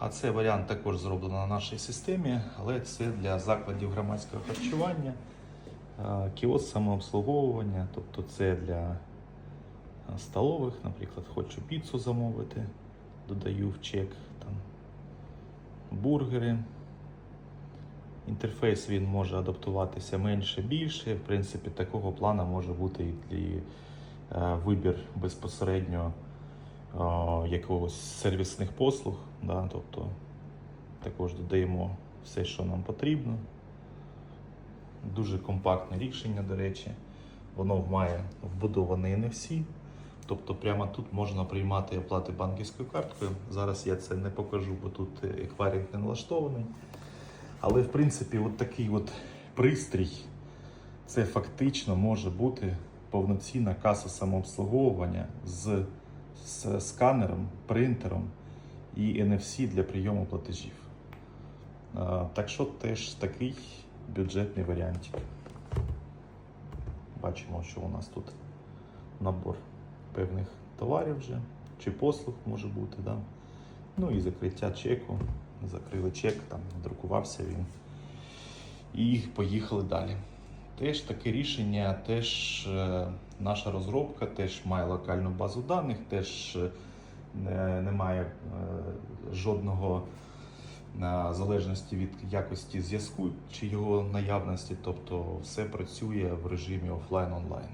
А це варіант також зроблено на нашій системі, але це для закладів громадського харчування, е, кіоск самообслуговування, тобто це для е, столових, наприклад, хочу піцу замовити, додаю в чек там, бургери. Інтерфейс він може адаптуватися менше більше. В принципі, такого плану може бути і е, вибір безпосередньо якогось сервісних послуг. Да? Тобто також додаємо все, що нам потрібно. Дуже компактне рішення, до речі. Воно має вбудований NFC. Тобто прямо тут можна приймати оплати банківською карткою. Зараз я це не покажу, бо тут е, еквайринг не налаштований. Але в принципі, от такий от пристрій, це фактично може бути повноцінна каса самообслуговування з, з сканером, принтером і NFC для прийому платежів. Так що теж такий бюджетний варіантик. Бачимо, що у нас тут набор певних товарів вже, чи послуг може бути. Да? Ну і закриття чеку. Закрили чек, там друкувався він. І поїхали далі. Теж таке рішення, теж е, наша розробка теж має локальну базу даних, теж е, немає е, жодного залежності від якості зв'язку чи його наявності, тобто все працює в режимі офлайн-онлайн.